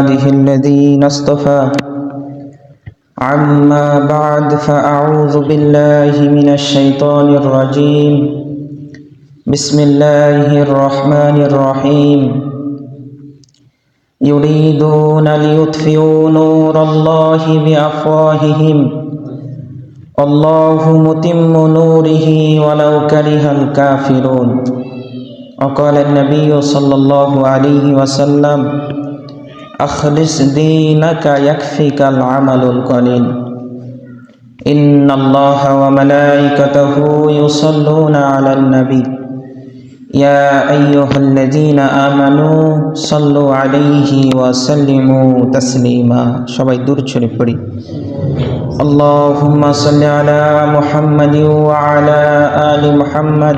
عباده الذين اصطفى. عما بعد فأعوذ بالله من الشيطان الرجيم. بسم الله الرحمن الرحيم. يريدون ليطفئوا نور الله بأفواههم. الله متم نوره ولو كره الكافرون. وقال النبي صلى الله عليه وسلم أخلص دينك يكفيك العمل القليل. إن الله وملائكته يصلون على النبي. يا أيها الذين آمنوا صلوا عليه وسلموا تسليما. شبي دور شريف اللهم صل على محمد وعلى آل محمد.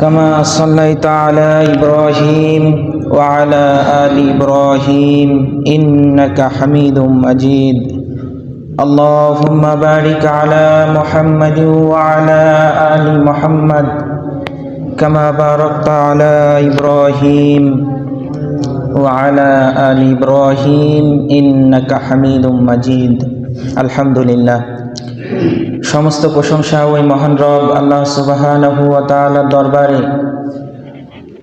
كما صليت على إبراهيم وعلى آل إبراهيم إنك حميد مجيد اللهم بارك على محمد وعلى آل محمد كما باركت على إبراهيم وعلى آل إبراهيم إنك حميد مجيد الحمد لله সমস্ত প্রশংসা ওই মহান রব আল্লাহ সুবাহানহু ওয়া তাআলার দরবারে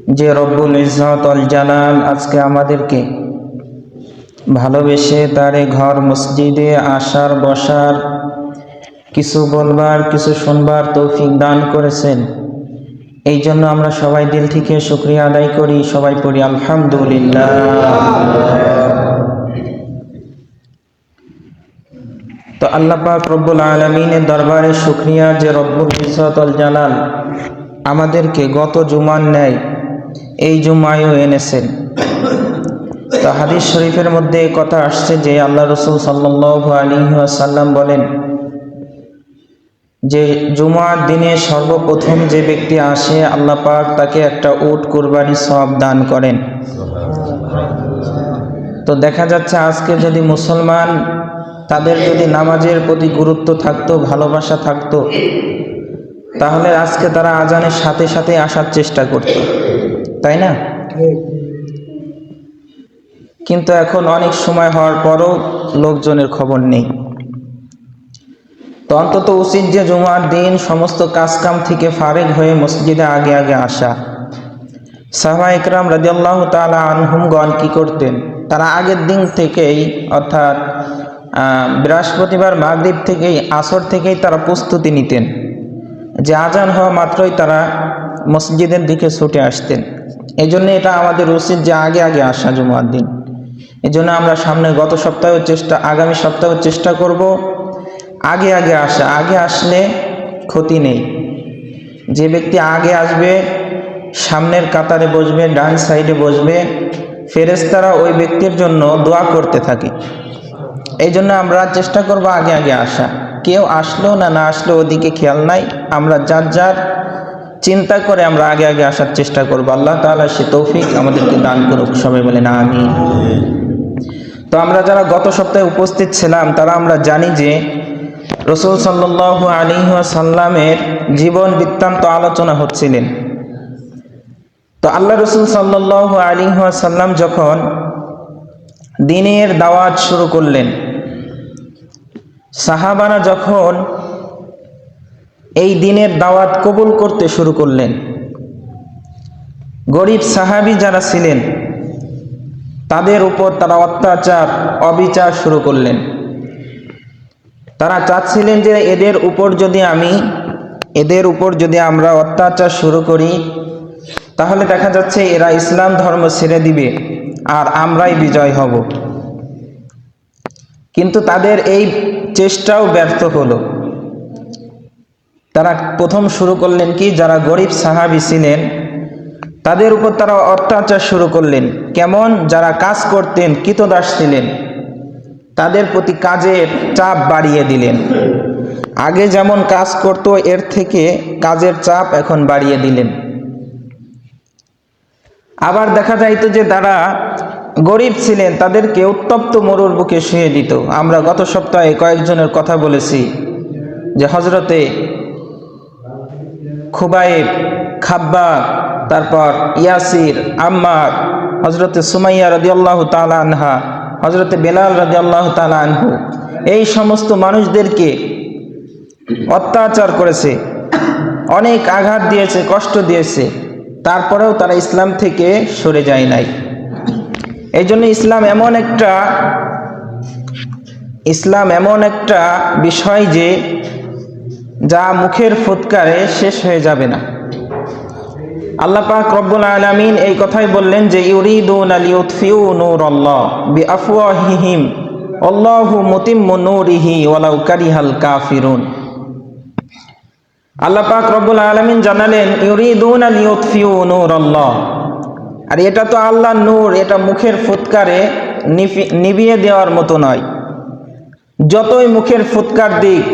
যে রব্বুল ইজ্জত অল জালাল আজকে আমাদেরকে ভালোবেসে তারে ঘর মসজিদে আসার, বসার, কিছু বলবার, কিছু শুনবার তৌফিক দান করেছেন। এই জন্য আমরা সবাই দিল থেকে শুক্রিয়া আদায় করি, সবাই পড়ি আলহামদুলিল্লাহ। তো আল্লাহ রব্বুল আলমিনের দরবারে শুক্রিয়া যে রব্বুল ইসরতল জালাল আমাদেরকে গত জুমার ন্যায় এই জুমায়ও এনেছেন। তো হাদিস শরীফের মধ্যে কথা আসছে যে আল্লাহ রসুল সাল্লাহ আলী সাল্লাম বলেন যে জুমার দিনে সর্বপ্রথম যে ব্যক্তি আসে, আল্লাহ পাক তাকে একটা উট কুরবানি সব দান করেন। তো দেখা যাচ্ছে আজকে যদি মুসলমান তাদের যদি নামাজের প্রতি গুরুত্ব থাকতো, ভালোবাসা থাকতো, তাহলে আজকে তারা আজানের সাথে সাথে আসার চেষ্টা করত। তাই না? কিন্তু এখন অনেক সময় হওয়ার পরও লোকজনের খবর নেই। তো অন্তত উচিত যে জুমার দিন সমস্ত কাজকাম থেকে ফারেক হয়ে মসজিদে আগে আগে আসা। সাহবা ইকরাম রাজিয়াল্লাহ তালা আনহুমগণ কি করতেন? তারা আগের দিন থেকেই, অর্থাৎ বৃহস্পতিবার মাগরীব থেকেই, আসর থেকেই তারা প্রস্তুতি নিতেন। যে আজান হওয়া মাত্রই তারা মসজিদের দিকে ছুটে আসতেন। এই জন্য এটা আমাদের উচিত যে আগে আগে আসা জুমার দিন। এই জন্য আমরা সামনে গত সপ্তাহেও চেষ্টা, আগামী সপ্তাহেও চেষ্টা করব। আগে আগে আসা, আগে আসলে ক্ষতি নেই। যে ব্যক্তি আগে আসবে, সামনের কাতারে বসবে, ডান সাইডে বসবে ফেরেস্তারা ওই ব্যক্তির জন্য দোয়া করতে থাকে। এই জন্য আমরা চেষ্টা করব আগে আগে আসা। কেউ আসলো না না আসলো ওদিকে খেয়াল নাই। আমরা যার যার চিন্তা করে আমরা আগে আগে আসার চেষ্টা করব। আল্লাহ তালা সে তৌফিক আমাদেরকে দান করুক। সবাই বলে না আমি তো আমরা যারা গত সপ্তাহে উপস্থিত ছিলাম, তারা আমরা জানি যে রসুল সাল্লাহ আলী সাল্লামের জীবন বৃত্তান্ত আলোচনা হচ্ছিলেন। তো আল্লাহ রসুল সাল্লাহ আলী সাল্লাম যখন দিনের দাওয়াত শুরু করলেন সাহাবারা যখন এই দিনের দাওয়াত কবুল করতে শুরু করলেন, গরিব সাহাবি যারা ছিলেন, তাদের উপর তারা অত্যাচার, অবিচার শুরু করলেন। তারা চাচ্ছিলেন যে এদের উপর যদি আমি, এদের উপর যদি আমরা অত্যাচার শুরু করি, তাহলে দেখা যাচ্ছে এরা ইসলাম ধর্ম ছেড়ে দিবে আর আমরাই বিজয় হব। কিন্তু তাদের এই চেষ্টাও ব্যর্থ হলো। তারা প্রথম শুরু করলেন কি, যারা গরিব সাহাবি ছিলেন, তাদের উপর তারা অত্যাচার শুরু করলেন। কেমন? যারা কাজ করতেন, কৃতদাস ছিলেন। তাদের প্রতি কাজের চাপ বাড়িয়ে দিলেন। আগে যেমন কাজ করত, এর থেকে কাজের চাপ এখন বাড়িয়ে দিলেন। আবার দেখা যাইত যে তারা গরিব ছিলেন, তাদেরকে উত্তপ্ত মরুর বুকে শুয়ে দিত। আমরা গত সপ্তাহে কয়েকজনের কথা বলেছি যে হজরতে খুবাইব খাব্বা তারপর ইয়াসির, আম্মার হজরতে সুমাইয়া রদিয়াল্লাহ তালা আনহা হজরতে বেলাল রদিয়াল্লাহ তালা আনহু, এই সমস্ত মানুষদেরকে অত্যাচার করেছে, অনেক আঘাত দিয়েছে, কষ্ট দিয়েছে, তারপরেও তারা ইসলাম থেকে সরে যায় নাই। এই জন্য ইসলাম এমন একটা, ইসলাম এমন একটা বিষয় যে যা মুখের ফুৎকারে শেষ হয়ে যাবে না। আল্লাহ পাক রব্বুল আলামিন এই কথাই বললেন যে, ইউরিদুন লিউতফিউ নূরাল্লাহ বিআফওয়াহিহিম, আল্লাহু মুতিম্মু নূরিহি ওয়ালাউ কারিহাল কাফিরুন। আল্লাহ পাক রব্বুল আলামিন জানালেন, ইউরিদুন লিউতফিউ নূরাল্লাহ। আর এটা তো আল্লাহর নূর, এটা মুখের ফুৎকারে নিভিয়ে দেওয়ার মতো নয়। যতই মুখের ফুৎকার দিক,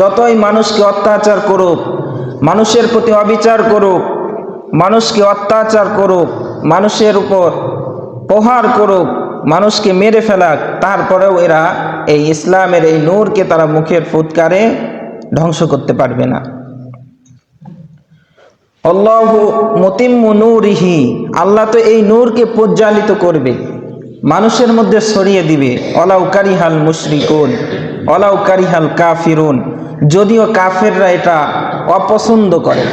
যতই মানুষকে অত্যাচার করুক, মানুষের প্রতি অবিচার করুক, মানুষকে অত্যাচার করুক, মানুষের উপর প্রহার করুক, মানুষকে মেরে ফেলাক, তারপরেও এরা এই ইসলামের এই নূরকে তারা মুখের ফুৎকারে ধ্বংস করতে পারবে না। আল্লাহু মতিম্মু নূরিহি, আল্লাহ তো এই নূরকে প্রজ্বালিত করবে। মানুষের মধ্যে ছড়িয়ে দিবে অলাউ কারিহাল মুশরিকুন অলাউ কারিহাল কাফিরুন, যদিও কাফেররা এটা অপছন্দ করে।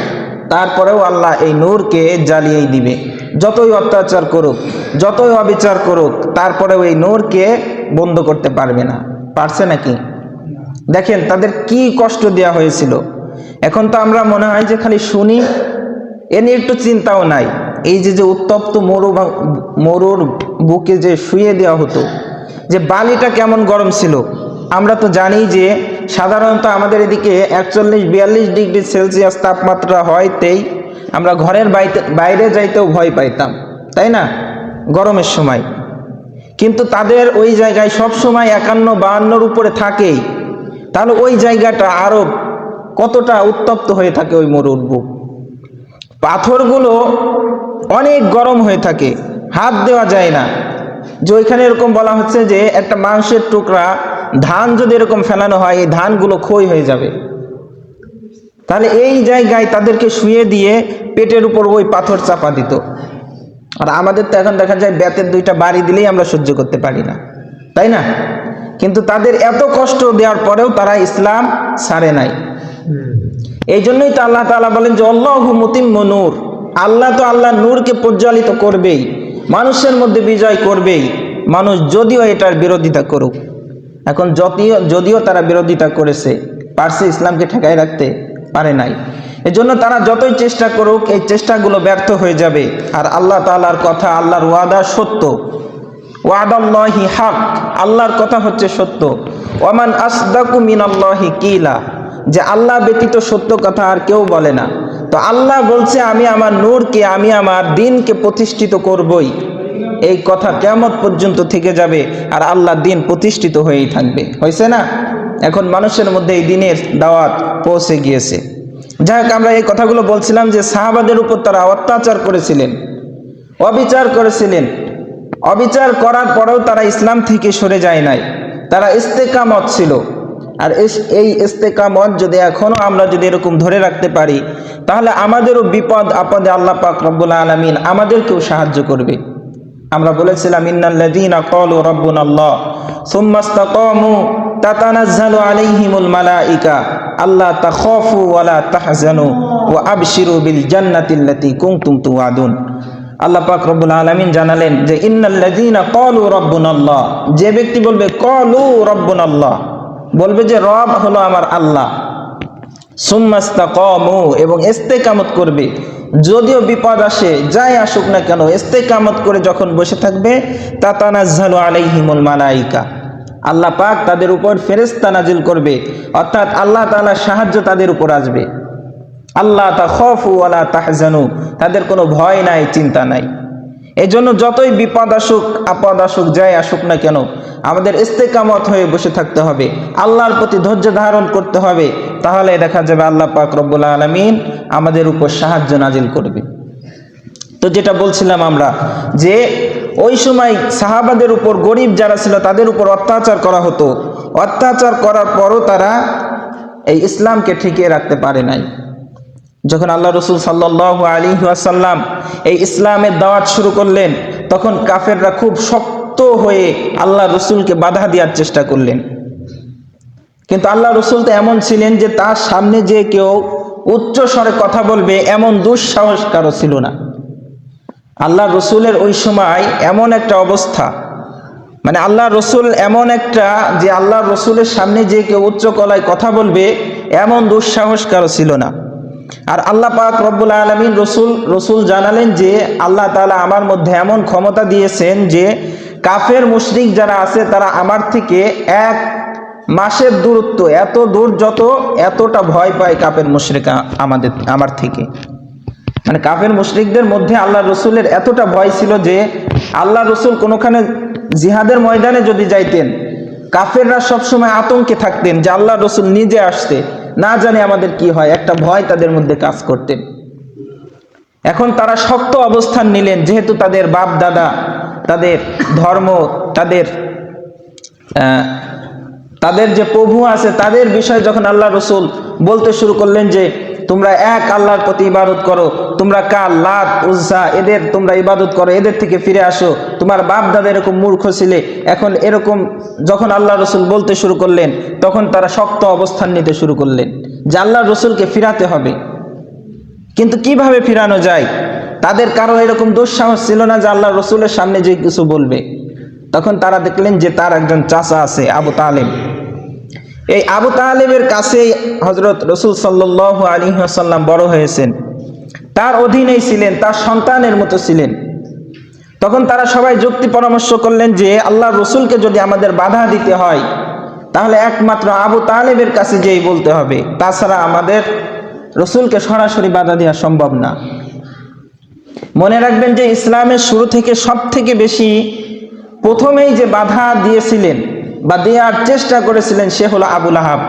তারপরেও আল্লাহ এই নূরকে জ্বালিয়েই দিবে। যতই অত্যাচার করুক, যতই অবিচার করুক, তারপরেও এই নূরকে বন্ধ করতে পারবে না। পারছে নাকি? দেখেন তাদের কি কষ্ট দেওয়া হয়েছিল। এখন তো আমরা মনে হয় যে খালি শুনি এ নিয়ে একটু চিন্তাও নাই। এই যে যে উত্তপ্ত মরু মরুর বুকে যে শুয়ে দেওয়া হতো, যে বালিটা কেমন গরম ছিল, আমরা তো জানি যে সাধারণত আমাদের এদিকে একচল্লিশ, বিয়াল্লিশ ডিগ্রি সেলসিয়াস তাপমাত্রা হয়তেই আমরা ঘরের বাইরে যাইতেও ভয় পাইতাম, তাই না? গরমের সময়। কিন্তু তাদের ওই জায়গায় সব সময় একান্ন বাহান্নর উপরে থাকেই। তাহলে ওই জায়গাটা আরও কতটা উত্তপ্ত হয়ে থাকে ওই মরুর বুক? পাথরগুলো অনেক গরম হয়ে থাকে, হাত দেওয়া যায় না। যে ওইখানে এরকম বলা হচ্ছে যে একটা মাংসের টুকরা, ধান যদি এরকম ফেলানো হয়, এই ধানগুলো ক্ষয় হয়ে যাবে। তাহলে এই জায়গায় তাদেরকে শুয়ে দিয়ে পেটের উপর ওই পাথর চাপা দিত। আর আমাদের তো এখন দেখা যায় বেতের দুইটা বাড়ি দিলেই আমরা সহ্য করতে পারি না। তাই না? কিন্তু তাদের এত কষ্ট দেওয়ার পরেও তারা ইসলাম ছাড়ে নাই। এই জন্যই তো আল্লাহ তাআলা বলেন যে, আল্লাহ মুতিম্ম নূর। আল্লাহ তো আল্লাহ নূরকে প্রজ্বলিত করবেই, মানুষের মধ্যে বিজয় করবেই। মানুষ যদিও এটার বিরোধিতা করুক, এখন যদিও যদিও তারা বিরোধিতা করেছে পারছে ইসলামকে ঠেকায় রাখতে পারে নাই। এজন্য তারা যতই চেষ্টা করুক, এই চেষ্টাগুলো ব্যর্থ হয়ে যাবে। আর আল্লাহ তাআলার কথা, আল্লাহর ওয়াদা সত্য। ওয়াদাল্লাহি হাক, আল্লাহর কথা হচ্ছে সত্য। ওয়ামান আসদাকু মিনাল্লাহি কিলা। যে আল্লাহ ব্যতীত সত্য কথা আর কেউ বলে না। তো আল্লাহ বলছে, আমি আমার নূরকে, আমি আমার দিনকে প্রতিষ্ঠিত করবই। এই কথা কেমত পর্যন্ত থেকে যাবে আর আল্লাহ দিন প্রতিষ্ঠিত হয়েই থাকবে। হয়েছে না? এখন মানুষের মধ্যে এই দিনের দাওয়াত পৌঁছে গিয়েছে। যাই হোক, আমরা এই কথাগুলো বলছিলাম যে সাহাবাদের উপর তারা অত্যাচার করেছিলেন, অবিচার করেছিলেন। অবিচার করার পরেও তারা ইসলাম থেকে সরে যায় নাই। তারা ইস্তেকামত ছিল। আর এই ইস্তেকামত যদি এখনও আমরা যদি এরকম ধরে রাখতে পারি, তাহলে আমাদেরও বিপদ আপদে আল্লাহ পাক রব্বুল আলমিন আমাদেরকেও সাহায্য করবে। আমরা বলেছিলাম, ইন্নাল্লাযীনা ক্বালু রাব্বুনাল্লাহ, সুম্মা ইসতাকামু তাতানাজ্জালু আলাইহিমুল মালাইকা, আল্লা তাখাফু ওয়া লা তাহজানু ওয়া আবশিরু বিল জান্নাতিল্লাতী কুনতুম তুআদুন আল্লাহ পাক রব্বুল আলামিন জানালেন যে, ইন্নাল্লাযীনা ক্বালু রাব্বুনাল্লাহ, যে ব্যক্তি বলবে, ক্বালু রাব্বুনাল্লাহ বলবে যে রব হলো আমার আল্লাহ। সুম্মাস্তাকামু এবং ইস্তেকামত করবে। যদিও বিপদ আসে, যাই আসুক না কেন, ইস্তেকামত করে যখন বসে থাকবে তা তাতানাজ্জালু আলাইহিমুল মালাইকা। আল্লাহ পাক তাদের উপর ফেরেশতা নাজিল করবে, অর্থাৎ আল্লাহ তাআলার সাহায্য তাদের উপর আসবে। আল্লাহ তা খফু আলা তাহজানু, তাদের কোনো ভয় নাই, চিন্তা নাই। এই জন্য যতই বিপদ আসুক, আপদ আসুক, যাই আসুক না কেন, আমাদের ইস্তেকামত হয়ে বসে থাকতে হবে। আল্লাহর প্রতি ধৈর্য ধারণ করতে হবে, তাহলে দেখা যাবে আল্লাহ পাক রব্বুল আলমিন আমাদের উপর সাহায্য নাজিল করবে। তো যেটা বলছিলাম আমরা, যে ওই সময় সাহাবাদের উপর, গরিব যারা ছিল, তাদের উপর অত্যাচার করা হতো। অত্যাচার করার পরও তারা এই ইসলামকে ঠিকিয়ে রাখতে পারে নাই। যখন আল্লাহ রসুল সাল্লাহ আলী আসাল্লাম এই ইসলামের দাওয়াত শুরু করলেন, তখন কাফেররা খুব শক্ত হয়ে আল্লাহ রসুলকে বাধা দেওয়ার চেষ্টা করলেন। কিন্তু আল্লাহ রসুল তো এমন ছিলেন যে তার সামনে যে কেউ উচ্চ স্বরে কথা বলবে এমন দুঃসাহস কারও ছিল না। আল্লাহ রসুলের ওই সময় এমন একটা অবস্থা। মানে আল্লাহ রসুল এমন একটা যে আল্লাহ রসুলের সামনে যে কেউ উচ্চ কলায় কথা বলবে, এমন দুঃসাহস কারও ছিল না। আর আল্লাহ পাক রব্বুল আলমিন রসুল রসুল জানালেন যে আল্লাহ তালা আমার মধ্যে এমন ক্ষমতা দিয়েছেন যে কাফের মুশরিক যারা আছে তারা আমার থেকে এক মাসের দূরত্ব, এত দূর যত এতটা ভয় পায় কাফের মুশরিকা আমাদের, আমার থেকে। মানে কাফের মুশরিকদের মধ্যে আল্লাহ রসুলের এতটা ভয় ছিল যে আল্লাহ রসুল কোনোখানে জিহাদের ময়দানে যদি যাইতেন, কাফেররা সবসময় আতঙ্কে থাকতেন যে আল্লাহ রসুল নিজে আসতে। না জানে আমাদের কি হয়, একটা ভয় তাদের মধ্যে কাজ করতেন এখন তারা শক্ত অবস্থান নিলেন, যেহেতু তাদের বাপ দাদা, তাদের ধর্ম, তাদের তাদের যে প্রভু আছে, তাদের বিষয়ে যখন আল্লাহ রসুল বলতে শুরু করলেন যে, তোমরা এক আল্লাহর প্রতি ইবাদত করো, তোমরা কাল লাত উজ্জা এদের তোমরা ইবাদত করো, এদের থেকে ফিরে আসো তোমার বাপ দাদা এরকম মূর্খ ছিলে, এখন এরকম যখন আল্লাহ রসুল বলতে শুরু করলেন, তখন তারা শক্ত অবস্থান নিতে শুরু করলেন যে আল্লাহ রসুলকে ফিরাতে হবে। কিন্তু কীভাবে ফিরানো যায়? তাদের কারও এরকম দুঃসাহস ছিল না যে আল্লাহ রসুলের সামনে যে কিছু বলবে। তখন তারা দেখলেন যে তার একজন চাচা আছে, আবু তালেম এই আবু তালেবের কাছেই হজরত রসুল সাল্লাহ আলী আসাল্লাম বড় হয়েছেন। তার অধীনেই ছিলেন, তার সন্তানের মতো ছিলেন। তখন তারা সবাই যুক্তি পরামর্শ করলেন যে আল্লাহ রসুলকে যদি আমাদের বাধা দিতে হয়, তাহলে একমাত্র আবু তালেবের কাছে যেই বলতে হবে। তাছাড়া আমাদের রসুলকে সরাসরি বাধা দেওয়া সম্ভব না। মনে রাখবেন যে ইসলামের শুরু থেকে সব থেকে বেশি প্রথমেই যে বাধা দিয়েছিলেন বা দেওয়ার চেষ্টা করেছিলেন, সে হলো আবুল আহাব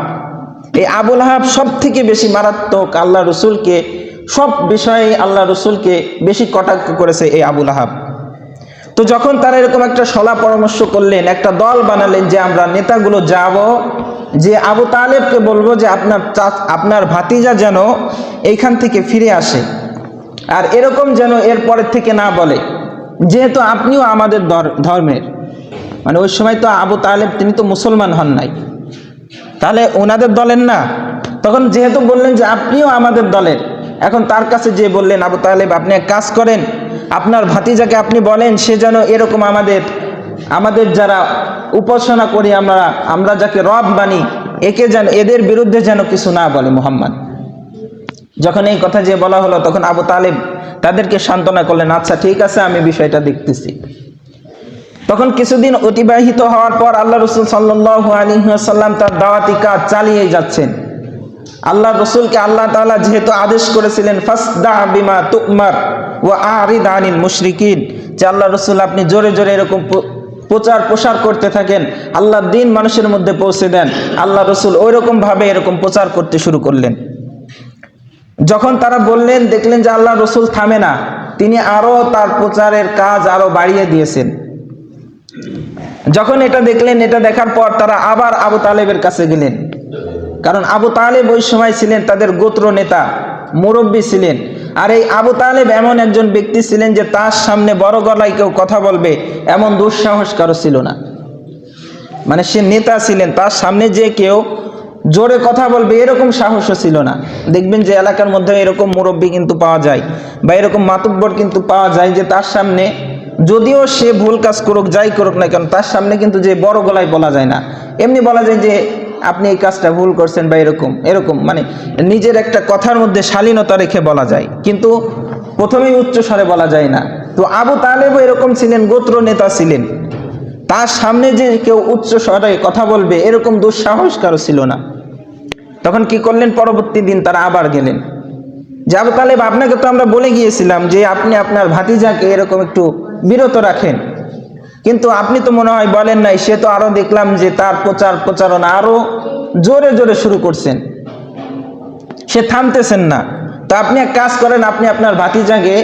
এই আবুল আহাব সব থেকে বেশি মারাত্মক আল্লাহ রসুলকে, সব বিষয়ে আল্লাহ রসুলকে বেশি কটাক্ষ করেছে এই আবুল আহাব তো যখন তারা এরকম একটা সলা পরামর্শ করলেন, একটা দল বানালেন যে আমরা নেতাগুলো যাব, যে আবু তালেবকে বলব যে আপনার আপনার ভাতিজা যেন এইখান থেকে ফিরে আসে। আর এরকম যেন এর পরের থেকে না বলে, যেহেতু আপনিও আমাদের ধর- ধর্মের। মানে ওই সময় তো আবু তালেব তিনি তো মুসলমান হন নাই। তাহলে ওনাদের দলের না? তখন যেহেতু বললেন যে আপনিও আমাদের দলের এখন তার কাছে যে বললেন, আবু তালেব, আপনি এক কাজ করেন। আপনার ভাতিজাকে আপনি বলেন, সে যেন এরকম আমাদের আমাদের যারা উপাসনা করি আমরা আমরা যাকে রব বানি একে যেন, এদের বিরুদ্ধে যেন কিছু না বলে মোহাম্মদ। যখন এই কথা যে বলা হলো, তখন আবু তালেব তাদেরকে সান্ত্বনা করলেন আচ্ছা ঠিক আছে, আমি বিষয়টা দেখতেছি। তখন কিছুদিন অতিবাহিত হওয়ার পর আল্লাহ রসুল সাল্লাহ আলিহাসাল্লাম তার দাওয়াতি কাজ চালিয়ে যাচ্ছেন। আল্লাহ রসুলকে আল্লাহ তাআলা যেহেতু আদেশ করেছিলেন, ফাসদা বিমা তুকমার ও আরিদ মুশরিকিন, যে আল্লাহ রসুল আপনি জোরে জোরে এরকম প্রচার প্রসার করতে থাকেন আল্লাহর দিন মানুষের মধ্যে পৌঁছে দেন, আল্লাহ রসুল ওই রকম ভাবে এরকম প্রচার করতে শুরু করলেন। যখন তারা বললেন, দেখলেন যে আল্লাহ রসুল থামে না, তিনি আরও তার প্রচারের কাজ আরও বাড়িয়ে দিয়েছেন। যখন এটা দেখলেন, এটা দেখার পর তারা আবার আবু তালেবের কাছে গেলেন। কারণ আবু তালেব ওই সময় ছিলেন তাদের গোত্র নেতা, মুরব্বী ছিলেন। আর এই আবু তালেব এমন একজন ব্যক্তি ছিলেন যে তার সামনে বড় গলায় কেউ কথা বলবে এমন দুঃসাহস কারও ছিল না। মানে সে নেতা ছিলেন, তার সামনে যে কেউ জোরে কথা বলবে এরকম সাহসও ছিল না। দেখবেন যে এলাকার মধ্যে এরকম মুরব্বী কিন্তু পাওয়া যায় বা এরকম মাতব্বর কিন্তু পাওয়া যায় যে তার সামনে যদিও সে ভুল কাজ করুক, যাই করুক না কেন, তার সামনে কিন্তু যে বড় গলায় বলা যায় না। এমনি বলা যায় যে আপনি এই কাজটা ভুল করছেন বা এরকম এরকম মানে নিজের একটা কথার মধ্যে শালীনতা রেখে বলা যায়, কিন্তু প্রথমেই উচ্চ স্বরে বলা যায় না। তো আবু তালেবও এরকম ছিলেন, গোত্র নেতা ছিলেন। তার সামনে যে কেউ উচ্চ স্বরে কথা বলবে, এরকম দুঃসাহস কারও ছিল না। তখন কি করলেন? পরবর্তী দিন তারা আবার গেলেন। যে আবু তালেব, আপনাকে তো আমরা বলে গিয়েছিলাম যে আপনি আপনার ভাতিজাকে এরকম একটু বিরত রাখেন। কিন্তু আপনি তো মনে হয় বলেন নাই, সে তো আরও দেখলাম যে তার প্রচার প্রচারণা আরও জোরে জোরে শুরু করছেন। সে থামতেছেন না। তো আপনি এক কাজ করেন, আপনি আপনার ভাতিজাকে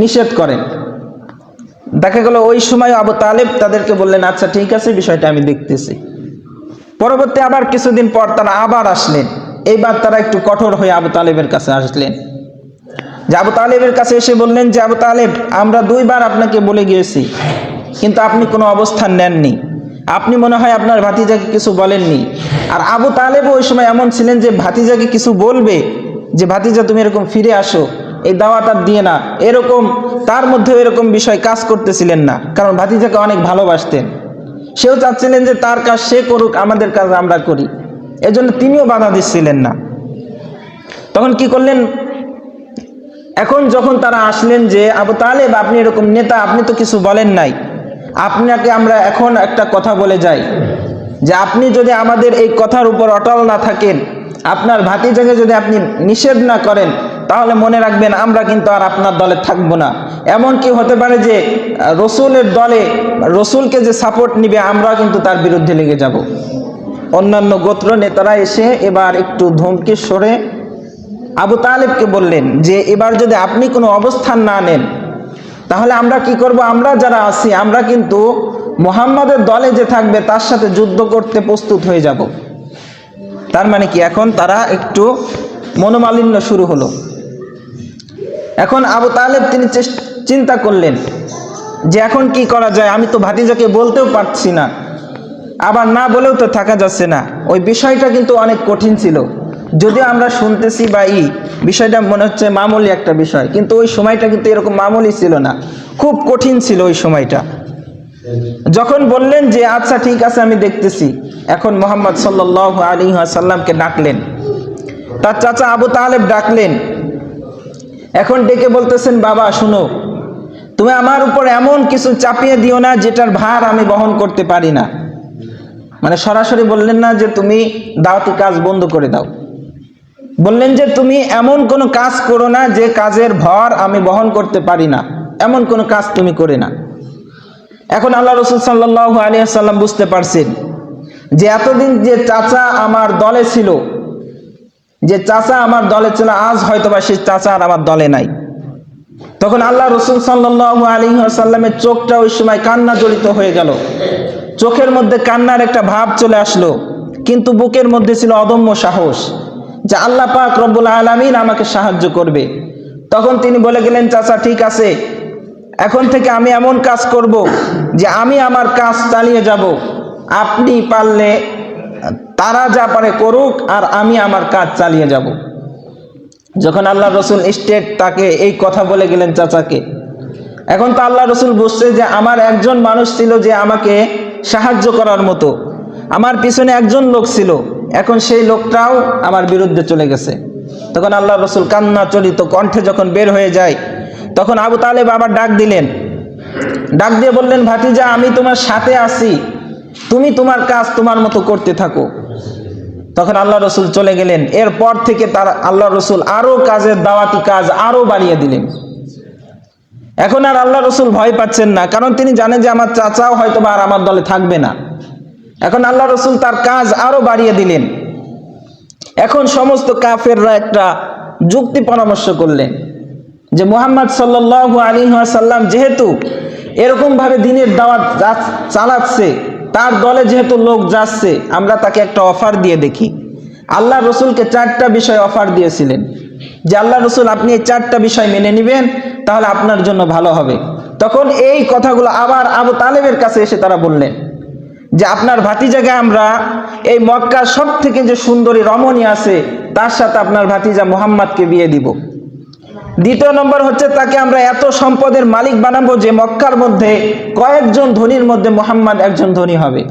নিষেধ করেন। দেখা গেল ওই সময় আবু তালেব তাদেরকে বললেন আচ্ছা ঠিক আছে, বিষয়টা আমি দেখতেছি। পরবর্তী আবার কিছুদিন পর তারা আবার আসলেন। এইবার তারা একটু কঠোর হয়ে আবু তালেবের কাছে আসলেন। যে আবু তালেবের কাছে এসে বললেন যে, আবু তালেব, আমরা দুইবার আপনাকে বলে গিয়েছি। কিন্তু আপনি কোনো অবস্থান নেননি। আপনি মনে হয় আপনার ভাতিজাকে কিছু বলেননি। আর আবু তালেবও ওই সময় এমন ছিলেন যে ভাতিজাকে কিছু বলবে, যে ভাতিজা তুমি এরকম ফিরে আসো, এই দাওয়াটা দিয়ে না। এরকম, তার মধ্যেও এরকম বিষয় কাজ করতেছিলেন না, কারণ ভাতিজাকে অনেক ভালোবাসতেন। সেও চাচ্ছিলেন যে তার কাজ সে করুক, আমাদের কাজ আমরা করি। এজন্য তিনিও বাধা দিচ্ছিলেন না। তখন কি করলেন? এখন যখন তারা আসলেন যে, আবু তালেব, আপনি এরকম নেতা, আপনি তো কিছু বলেন নাই। আপনাকে আমরা এখন একটা কথা বলে যাই, যে আপনি যদি আমাদের এই কথার উপর অটল না থাকেন, আপনার ভাতিজাকে যদি আপনি নিষেধ না করেন, তাহলে মনে রাখবেন আমরা কিন্তু আর আপনার দলে থাকব না। এমন কি হতে পারে যে রসুলের দলে রসুলকে যে সাপোর্ট নিবে আমরা কিন্তু তার বিরুদ্ধে লেগে যাব। অন্যান্য গোত্র নেতারা এসে এবার একটু ধমকি সরে আবু তালেবকে বললেন যে, এবার যদি আপনি কোনো অবস্থান না নেন তাহলে আমরা কি করব? আমরা যারা আছি, আমরা কিন্তু মোহাম্মদের দলে যে থাকবে, তার সাথে যুদ্ধ করতে প্রস্তুত হয়ে যাব। তার মানে কি? এখন তারা একটু মনোমালিন্য শুরু হলো। এখন আবু তালেব তিনি চিন্তা করলেন যে এখন কি করা যায়? আমি তো ভাতিজাকে বলতেও পারছি না। আবার না বলেও তো থাকা যাচ্ছে না। ওই বিষয়টা কিন্তু অনেক কঠিন ছিল। যদিও আমরা শুনতেছি বা ই, বিষয়টা মনে হচ্ছে মামুলি একটা বিষয়, কিন্তু ওই সময়টা কিন্তু এরকম মামুলি ছিল না। খুব কঠিন ছিল ওই সময়টা। যখন বললেন যে আচ্ছা ঠিক আছে, আমি দেখতেছি। এখন মোহাম্মদ সাল্লাহ আলী সাল্লামকে ডাকলেন। তার চাচা আবু তালেব ডাকলেন। এখন ডেকে বলতেছেন, বাবা, শুনো, তুমি আমার উপর এমন কিছু চাপিয়ে দিও না, যেটার ভার আমি বহন করতে পারি না। মানে সরাসরি বললেন না যে, তুমি দাওয়াতি কাজ বন্ধ করে দাও। বললেন যে, তুমি এমন কোনো কাজ করো না যে কাজের ভর আমি বহন করতে পারি না। এমন কোনো কাজ তুমি করে না। এখন আল্লাহ রসুল সাল্লাহ আলিয়া সাল্লাম বুঝতে পারছেন যে, এতদিন যে চাচা আমার দলে ছিল, যে চাচা আমার দলে ছিল, আজ হয়তো বা সেই চাচা আর আমার দলে নাই। তখন আল্লাহ রসুল সাল্লাহ আলী সাল্লামের চোখটা ওই সময় কান্না জড়িত হয়ে গেল। চোখের মধ্যে কান্নার একটা ভাব চলে আসলো, কিন্তু বুকের মধ্যে ছিল অদম্য সাহস। যে আল্লাহ পাক রব্বুল আলমিন আমাকে সাহায্য করবে। তখন তিনি বলে গেলেন, চাচা, ঠিক আছে। এখন থেকে আমি এমন কাজ করব যে আমি আমার কাজ চালিয়ে যাব। আপনি পারলে তারা যা পারে করুক আর আমি আমার কাজ চালিয়ে যাব। যখন আল্লাহ রসুল স্টেট তাকে এই কথা বলে গেলেন চাচাকে, এখন তো আল্লাহ রসুল বুঝছে যে আমার একজন মানুষ ছিল যে আমাকে সাহায্য করার মতো। আমার পিছনে একজন লোক ছিল। এখন সেই লোকটাও আমার বিরুদ্ধে চলে গেছে। তখন আল্লাহ রসুল কান্না চলিত কণ্ঠে যখন বের হয়ে যায়, তখন আবু তালেব আবার ডাক দিলেন। ডাক দিয়ে বললেন, ভাতিজা, আমি তোমার সাথে আছি। তুমি তোমার কাজ তোমার মতো করতে থাকো। তখন আল্লাহ রসুল চলে গেলেন। এরপর থেকে তার আল্লাহ রসুল আরও কাজের দাওয়াতি কাজ আরও বাড়িয়ে দিলেন। এখন আর আল্লাহ রসুল ভয় পাচ্ছেন না, কারণ তিনি জানেন যে আমার চাচাও হয়তো বা আর আমার দলে থাকবে না। এখন আল্লাহ রসুল তার কাজ আরও বাড়িয়ে দিলেন। এখন সমস্ত কাফেররা একটা যুক্তি পরামর্শ করলেন যে মুহাম্মদ সাল্লাহ আলী সাল্লাম যেহেতু এরকমভাবে দিনের দাওয়াত চালাচ্ছে, তার দলে যেহেতু লোক যাচ্ছে, আমরা তাকে একটা অফার দিয়ে দেখি। আল্লাহ রসুলকে চারটা বিষয় অফার দিয়েছিলেন। যে আল্লাহ রসুল, আপনি এই চারটা বিষয় মেনে নেবেন, তাহলে আপনার জন্য ভালো হবে। তখন এই কথাগুলো আবার আবু তালেবের কাছে এসে তারা বললেন। যে আপনার ভাতিজাকে আমরা এই মক্কার সব থেকে যে সুন্দরী রমণী আছে, তার সাথে আপনার ভাতিজা মোহাম্মদকে বিয়ে দিব। দ্বিতীয় নম্বর হচ্ছে তাকে আমরা এত সম্পদের মালিক বানাবো যে মক্কার মধ্যে কয়েকজন ধনীর মধ্যে মোহাম্মদ একজন ধনী হবে।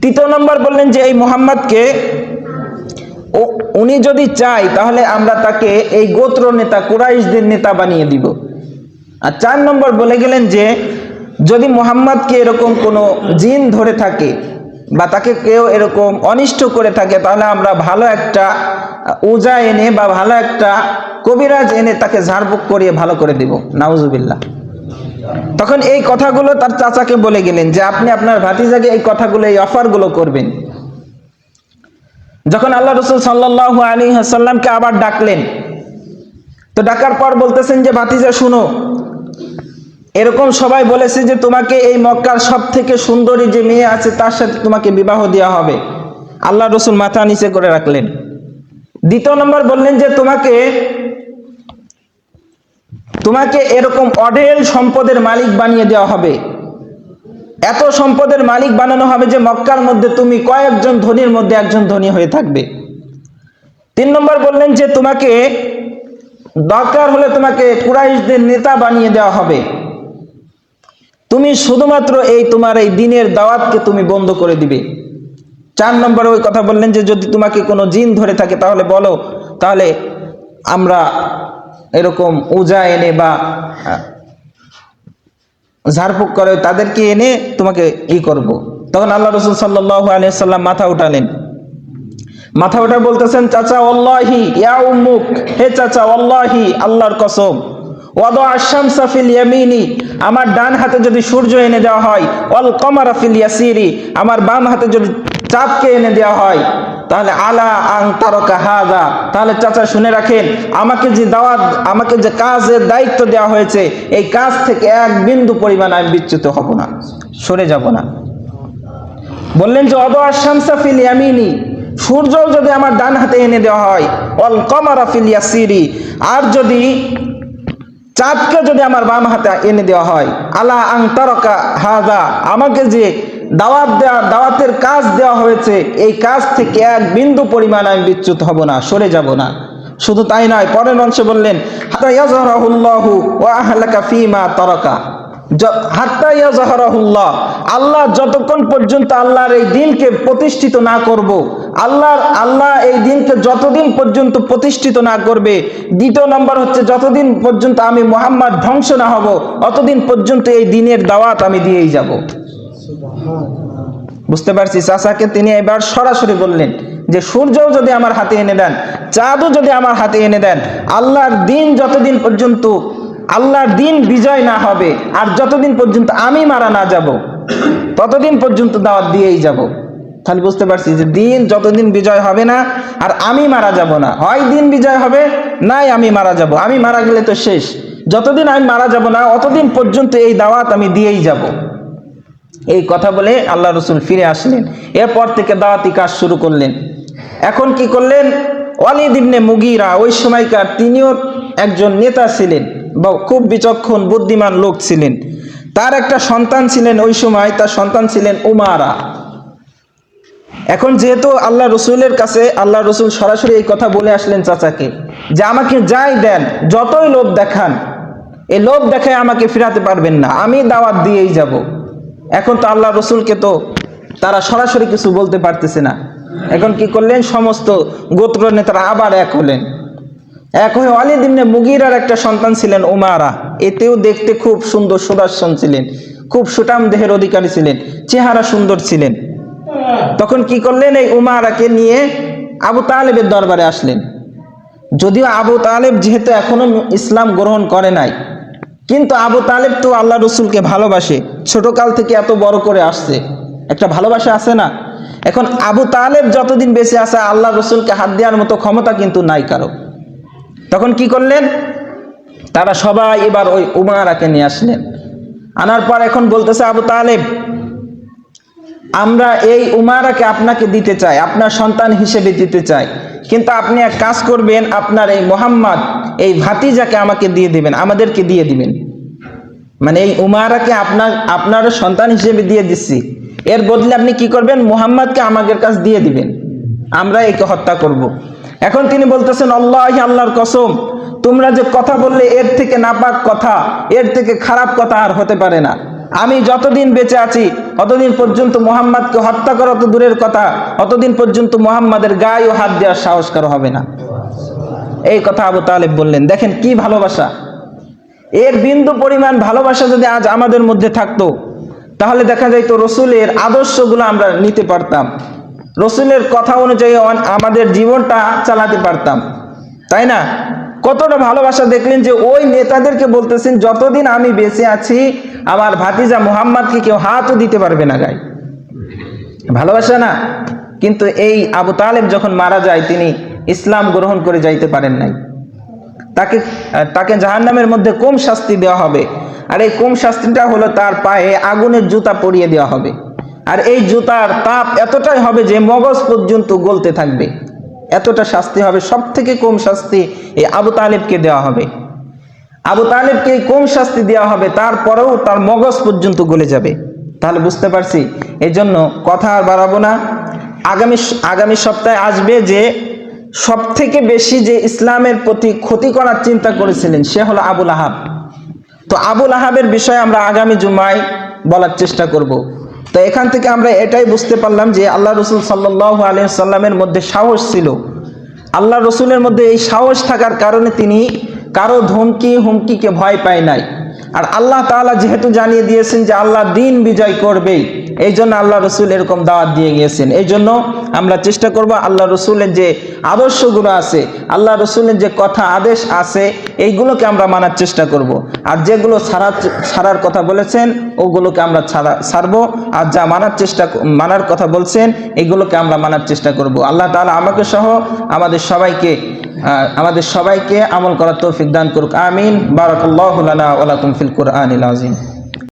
তৃতীয় নম্বর বললেন যে এই মোহাম্মদকে উনি যদি চাই তাহলে আমরা তাকে এই গোত্র নেতা কুরাইশদের নেতা বানিয়ে দিব। আর চার নম্বর বলে গেলেন যে যদি মোহাম্মদকে এরকম কোনো জিন ধরে থাকে বা তাকে কেউ এরকম অনিষ্ট করে থাকে, তাহলে আমরা ভালো একটা উজা এনে বা ভালো একটা কবিরাজ এনে তাকে ঝাড়ফুঁক করিয়ে ভালো করে দিব। নাউজুবিল্লাহ। তখন এই কথাগুলো তার চাচাকে বলে গেলেন যে, আপনি আপনার ভাতিজাকে এই কথাগুলো, এই অফারগুলো করবেন। যখন আল্লাহ রসুল সাল্লাহ আলী সাল্লামকে আবার ডাকলেন, তো ডাকার পর বলতেছেন যে, ভাতিজা, শুনো এরকম সবাই বলেছে যে তোমাকে এই মক্কার সব থেকে সুন্দরী যে মেয়ে আছে, তার সাথে তোমাকে বিবাহ দেওয়া হবে। আল্লাহ রসুল মাথা নিচে করে রাখলেন। দ্বিতীয় নম্বর বললেন যে তোমাকে তোমাকে এরকম অঢেল সম্পদের মালিক বানিয়ে দেওয়া হবে। এত সম্পদের মালিক বানানো হবে যে মক্কার মধ্যে তুমি কয়েকজন ধনীর মধ্যে একজন ধনী হয়ে থাকবে। তিন নম্বর বললেন যে তোমাকে দরকার হলে তোমাকে কুরাইশদের নেতা বানিয়ে দেওয়া হবে। তুমি শুধুমাত্র এই তোমার এই দিনের দাওয়াতকে তুমি বন্ধ করে দিবে। চার নম্বরে ওই কথা বললেন যে, যদি তোমাকে কোনো জিন ধরে থাকে, তাহলে বলো, তাহলে আমরা এরকম উজা এনে বা ঝাড়ফুঁক করে তাদেরকে এনে তোমাকে ই করব। তখন আল্লাহ রসুল সাল্লাহ আলিয়াল্লাম মাথা উঠালেন। মাথা উঠা বলতেছেন, চাচা অল্লাহি ইয়া হে চাচা অল্লাহি আল্লাহর কসম। ওয়াদ আশাম সাফিল ইয়ামিনি আমার ডান হাতে যদি সূর্য এনে দেওয়া হয় অল কমারা ইয়াসিরি, আমার বাম হাতে যদি চাঁদকে এনে দেওয়া হয়, তাহলে আলা আং তারকা হাজা তাহলে চাচা শুনে রাখেন, আমাকে যে দাওয়াত, আমাকে যে কাজের দায়িত্ব দেওয়া হয়েছে, এই কাজ থেকে এক বিন্দু পরিমাণ আমি বিচ্যুত হব না, সরে যাব না। বললেন যে, অদ আশামসা ফিল ইয়ামিনি সূর্য যদি আমার ডান হাতে এনে দেওয়া হয় অল কমারা ফিল ইয়াসিরি, আর যদি চাঁদকে যদি আমার বাম হাতে এনে দেওয়া হয়, আলা আং তারকা হাজা আমাকে যে দাওয়াত দেওয়া দাওয়াতের কাজ দেওয়া হয়েছে, এই কাজ থেকে এক বিন্দু পরিমাণ আমি বিচ্যুত হব না, সরে যাব না। শুধু তাই নয়, পরের অংশে বললেন হাতা ইয়াজহারাহুল্লাহু ওয়া আহলাকা আহ্লাকা তারাকা। আল্লাহ যতক্ষণ পর্যন্ত আল্লাহর এই দিনকে প্রতিষ্ঠিত না করব আল্লাহর আল্লাহ এই দিনকে যতদিন পর্যন্ত প্রতিষ্ঠিত না করবে দ্বিতীয় নম্বর হচ্ছে যতদিন পর্যন্ত আমি মোহাম্মদ ধ্বংস না হব অতদিন পর্যন্ত এই দিনের দাওয়াত আমি দিয়েই যাব। বুঝতে পারছি? চাচাকে তিনি এবার সরাসরি বললেন যে সূর্যও যদি আমার হাতে এনে দেন চাঁদও যদি আমার হাতে এনে দেন আল্লাহর দিন যতদিন পর্যন্ত আল্লাহর দিন বিজয় না হবে, আর যতদিন পর্যন্ত আমি মারা না যাব, ততদিন পর্যন্ত দাওয়াত দিয়েই যাব। তাহলে বুঝতে পারছি যে দিন যতদিন বিজয় হবে না, আর আমি মারা যাব না। হয় দিন বিজয় হবে, নাই আমি মারা যাব। আমি মারা গেলে তো শেষ। যতদিন আমি মারা যাব না, অতদিন পর্যন্ত এই দাওয়াত আমি দিয়েই যাব। এই কথা বলে আল্লাহ রসুল ফিরে আসলেন। এরপর থেকে দাওয়াতি কাজ শুরু করলেন। এখন কি করলেন? ওয়ালিদ মুগিরা, ওই সময়কার তিনিও একজন নেতা ছিলেন। বা খুব বিচক্ষণ, বুদ্ধিমান লোক ছিলেন। তার একটা সন্তান ছিলেন ওই সময়, তার সন্তান ছিলেন উমারা। এখন যেহেতু আল্লাহ রসুলের কাছে, আল্লাহ রসুল সরাসরি এই কথা বলে আসলেন চাচাকে, যে আমাকে যাই দেন, যতই লোভ দেখান, এই লোভ দেখায় আমাকে ফিরাতে পারবেন না, আমি দাওয়াত দিয়েই যাব। এখন তো আল্লাহ রসুলকে তো তারা সরাসরি কিছু বলতে পারতেছে না। এখন কি করলেন? সমস্ত গোত্র নেতারা আবার এক হলেন। এক হয়ে অলিদ ইবনে মুগিরার একটা সন্তান ছিলেন উমারা। এতেও দেখতে খুব সুন্দর সুদর্শন ছিলেন, খুব সুটাম দেহের অধিকারী ছিলেন, চেহারা সুন্দর ছিলেন। তখন কি করলেন? এই উমারাকে নিয়ে আবু তালেবের দরবারে আসলেন। যদিও আবু তালেব যেহেতু এখনও ইসলাম গ্রহণ করে নাই, কিন্তু আবু তালেব তো আল্লাহ রসুলকে ভালোবাসে। ছোটকাল থেকে এত বড় করে আসছে। একটা ভালোবাসা আছে না? এখন আবু তালেব যতদিন বেঁচে আছে আল্লাহ রসুলকে হাত দেওয়ার মতো ক্ষমতা কিন্তু নাই কারও। তখন কি করলেন? তারা সবাই এবার ওই উমারাকে নিয়ে আসলেন। আনার পর এখন বলতেছে, আবু তালেব, আমরা এই উমারাকে আপনাকে দিতে চাই, আপনার সন্তান হিসেবে দিতে চাই। কিন্তু আপনি এক কাজ করবেন, আপনার এই মোহাম্মদ, এই ভাতিজাকে আমাকে দিয়ে দিবেন, আমাদেরকে দিয়ে দিবেন। মানে এই উমারাকে আপনার আপনার সন্তান হিসেবে দিয়ে দিচ্ছি। এর বদলে আপনি কি করবেন? মুহাম্মদকে আমাদের কাছে দিয়ে দিবেন। আমরা একে হত্যা করব। এখন তিনি বলতেছেন আল্লাহ আল্লাহর কসম, তোমরা যে কথা বললে এর থেকে নাপাক কথা, এর থেকে খারাপ কথা আর হতে পারে না। আমি যতদিন বেঁচে আছি, অতদিন পর্যন্ত মোহাম্মদকে হত্যা করা তো দূরের কথা, অতদিন পর্যন্ত মোহাম্মদের গায়ে ও হাত দেওয়ার সাহস কারও হবে না। এই কথা আবু তালেব বললেন, দেখেন কি ভালোবাসা। এর বিন্দু পরিমাণ ভালোবাসা যদি আজ আমাদের মধ্যে থাকতো, তাহলে দেখা যাইতো রসুলের আদর্শগুলো আমরা নিতে পারতাম। রসুলের কথা অনুযায়ী অন- আমাদের জীবনটা চালাতে পারতাম। তাই না? কতটা ভালোবাসা দেখলেন যে ওই নেতাদেরকে বলতেছেন, যতদিন আমি বেঁচে আছি, আমার ভাতিজা মুহাম্মদকে কেউ হাতও দিতে পারবে না গায়ে ভালোবাসা না? কিন্তু এই আবু তালেব যখন মারা যায়, তিনি ইসলাম গ্রহণ করে যাইতে পারেন নাই। তাকে তাকে জাহান্নামের মধ্যে কম শাস্তি দেওয়া হবে? আর এই কম শাস্তিটা হলো তার পায়ে আগুনের জুতা পরিয়ে দেওয়া হবে। আর এই জুতার তাপ এতটাই হবে যে মগজ পর্যন্ত গলতে থাকবে। এতটা শাস্তি হবে সব থেকে কম শাস্তি এই আবু তালেবকে দেওয়া হবে। আবু তালেবকে কম শাস্তি দেওয়া হবে, তারপরেও তার মগজ পর্যন্ত গলে যাবে। তাহলে বুঝতে পারছি এই জন্য কথা আর বাড়াবো না। আগামী আগামী সপ্তাহে আসবে যে সব থেকে বেশি যে ইসলামের প্রতি ক্ষতি করার চিন্তা করেছিলেন, সে হলো আবুল আহাব। তো আবুল আহাবের বিষয়ে আমরা আগামী জুমায় বলার চেষ্টা করব। তো এখান থেকে আমরা এটাই বুঝতে পারলাম যে আল্লাহ রসুল সাল্লাহ আলিয়াল্লামের মধ্যে সাহস ছিল। আল্লাহ রসুলের মধ্যে এই সাহস থাকার কারণে তিনি কারও ধমকি, হুমকিকে ভয় পায় নাই। আর আল্লাহ তালা যেহেতু জানিয়ে দিয়েছেন যে আল্লাহ দিন বিজয় করবেই এই জন্য আল্লাহ রসুল এরকম দাওয়াত দিয়ে গিয়েছেন। এই জন্য আমরা চেষ্টা করব আল্লাহ রসুলের যে আদর্শগুলো আছে আল্লাহ রসুলের যে কথা আদেশ আছে, এইগুলোকে আমরা মানার চেষ্টা করব। আর যেগুলো ছাড়ার ছাড়ার কথা বলেছেন, ওগুলোকে আমরা ছাড়া ছাড়বো। আর যা মানার চেষ্টা মানার কথা বলছেন, এইগুলোকে আমরা মানার চেষ্টা করব। আল্লাহ তাআলা আমাকে সহ আমাদের সবাইকে আমাদের সবাইকে আমল করার তৌফিক দান করুক। আমিন। বারাকাল্লাহু লানা ওয়া লাকুম ফিল কুরআনিল আযীম।